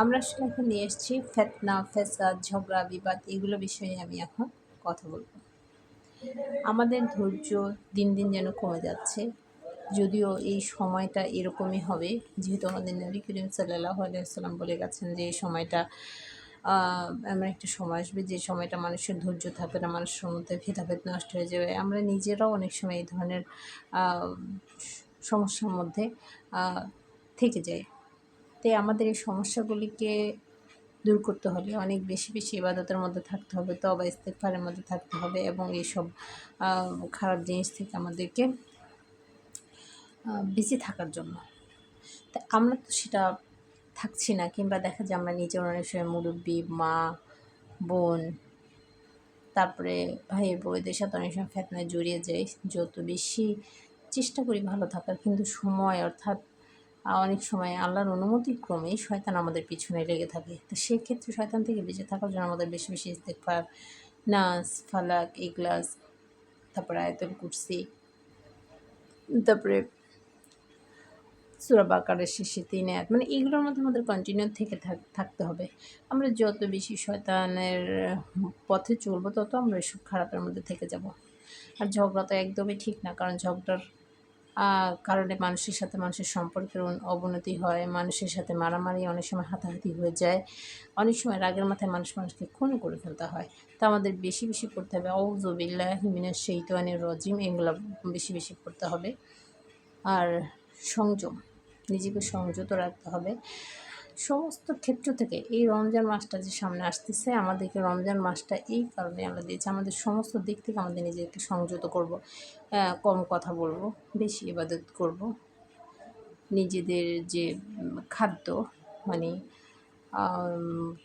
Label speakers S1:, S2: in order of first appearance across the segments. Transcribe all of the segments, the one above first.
S1: আমরা এখন নিয়ে এসেছি ফেতনা, ফেসাদ, ঝগড়া, বিবাদ এগুলো বিষয়ে আমি এখন কথা বলব। আমাদের ধৈর্য দিন দিন যেন কমে যাচ্ছে, যদিও এই সময়টা এরকমই হবে, যেহেতু আমাদের নবী করিম সাল্লাহ আলিয়া আলাইসাল্লাম বলে গেছেন যে এই সময়টা এমন একটা সময় আসবে যে সময়টা মানুষের ধৈর্য থাকবে না, মানুষের মধ্যে ভেদাভেদ নষ্ট হয়ে যাবে। আমরা নিজেরাও অনেক সময় এই ধরনের সমস্যার মধ্যে থেকে যাই। তাই আমাদের এই সমস্যাগুলিকে দূর করতে হলে অনেক বেশি বেশি ইবাদতের মধ্যে থাকতে হবে তো তবা ইস্তেকফারের মধ্যে থাকতে হবে এবং এইসব খারাপ জিনিস থেকে আমাদেরকে বেঁচে থাকার জন্য। তা আমরা তো সেটা থাকছি না কিংবা দেখা যায় আমরা নিজের অনেক সময় মুরব্বী, মা, বোন, তারপরে ভাই, বউদের সাথে অনেক সময় ফেতনায় জড়িয়ে যাই। যত বেশি চেষ্টা করি ভালো থাকার, কিন্তু সময় অর্থাৎ অনেক সময় আল্লাহর অনুমতি ক্রমেই শয়তান আমাদের পিছনে লেগে থাকে। তো সেক্ষেত্রে শয়তান থেকে বেঁচে থাকার জন্য আমাদের বেশি বেশি ইস্তেকফার নাস, ফালাক এগলাস তারপরে আয়তল কুরসি, তারপরে সুরা বাকারের শেষে তিন এক মানে এগুলোর মধ্যে আমাদের কন্টিনিউ থেকে থাকতে হবে। আমরা যত বেশি শয়তানের পথে চলবো, তত আমরা এসব খারাপের মধ্যে থেকে যাব। আর ঝগড়া তো একদমই ঠিক না, কারণ ঝগড়ার কারণে মানুষের সাথে মানুষের সম্পর্কের অবনতি হয়, মানুষের সাথে মারামারি অনেক সময় হাতাহাতি হয়ে যায়। অনেক সময় রাগের মাথায় মানুষ, মানুষকে খুন করে ফেলতে হয়। তা আমাদের বেশি বেশি পড়তে হবে। অউজবিল্লাহ হিমিনের সেইতানের রজিম, এগুলো বেশি বেশি পড়তে হবে। আর সংযম। নিজেকে সংযত রাখতে হবে। সমস্ত ক্ষেত্র থেকে এই রমজান মাসটা যে সামনে আসতেছে, আমাদেরকে রমজান মাসটা এই কারণে আমরা দিয়েছি। আমাদের সমস্ত দিক থেকে আমাদের নিজেকে সংযত করব। কম কথা বলব, বেশি ইবাদত করব। নিজেদের যে খাদ্য মানে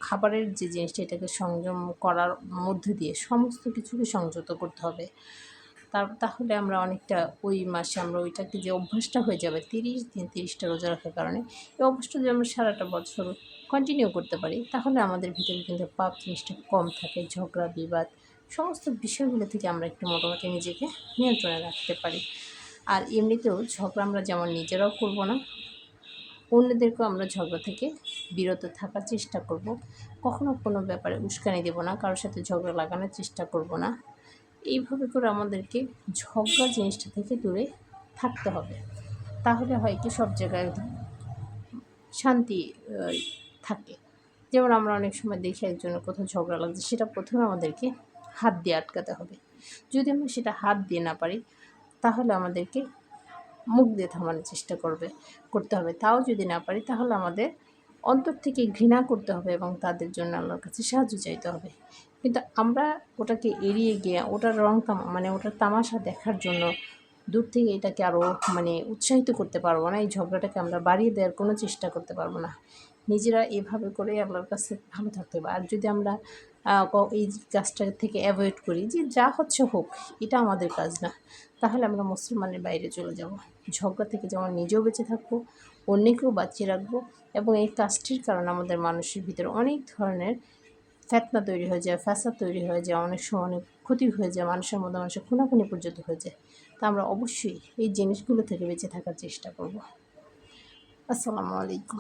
S1: খাবারের যে জিনিসটা, এটাকে সংযম করার মধ্যে দিয়ে সমস্ত কিছুকে সংযত করতে হবে। তার, তাহলে আমরা অনেকটা ওই মাসে আমরা ওইটাকে যে অভ্যাসটা হয়ে যাবে, তিরিশ দিন তিরিশটা রোজা রাখার কারণে, এই অভ্যাসটা যদি আমরা সারাটা বছর কন্টিনিউ করতে পারি, তাহলে আমাদের ভিতরে কিন্তু পাপ জিনিসটা কম থাকে, ঝগড়া, বিবাদ, সমস্ত বিষয়গুলো থেকে আমরা একটু মোটামুটি নিজেকে নিয়ন্ত্রণে রাখতে পারি। আর এমনিতেও ঝগড়া আমরা যেমন নিজেরাও করব না, অন্যদেরকেও আমরা ঝগড়া থেকে বিরত থাকার চেষ্টা করব। কখনো কোনো ব্যাপারে উস্কানি দেব না, কারোর সাথে ঝগড়া লাগানোর চেষ্টা করব না। এইভাবে করে আমাদেরকে ঝগড়া জিনিসটা থেকে দূরে থাকতে হবে। তাহলে হয় কি সব জায়গায় শান্তি থাকে। যেমন আমরা অনেক সময় দেখি একজনের কোথাও ঝগড়া লাগছে, সেটা প্রথমে আমাদেরকে হাত দিয়ে আটকাতে হবে। যদি আমরা সেটা হাত দিয়ে না পারি, তাহলে আমাদেরকে মুখ দিয়ে থামানোর চেষ্টা করবে, করতে হবে। তাও যদি না পারি, তাহলে আমাদের অন্তর থেকে ঘৃণা করতে হবে এবং তাদের জন্য আল্লাহর কাছে সাহায্য চাইতে হবে। কিন্তু আমরা ওটাকে এড়িয়ে গিয়ে, ওটার রং মানে ওটার তামাশা দেখার জন্য দূর থেকে এটাকে আরও মানে উৎসাহিত করতে পারব না, এই ঝগড়াটাকে আমরা বাড়িয়ে দেওয়ার কোনো চেষ্টা করতে পারব না। নিজেরা এভাবে করে আল্লাহর কাছে ভালো থাকতে হবে। আর যদি আমরা এই কাজটা থেকে অ্যাভয়েড করি যে যা হচ্ছে হোক, এটা আমাদের কাজ না, তাহলে আমরা মুসলমানের বাইরে চলে যাব। ঝগড়া থেকে যেমন নিজেও বেঁচে থাকব, অন্যকেও বাঁচিয়ে রাখব এবং এই কাজটির কারণে আমাদের মানুষের ভিতরে অনেক ধরনের ফেতনা তৈরি হয়ে যায়, ফ্যাসাদ তৈরি হয়ে যায়, অনেক সময় অনেক ক্ষতি হয়ে যায়, মানুষের মধ্যে মানুষের খুনাখুনি পর্যন্ত হয়ে যায়। তা আমরা অবশ্যই এই জিনিসগুলো থেকে বেঁচে থাকার চেষ্টা করব। আসসালামু আলাইকুম।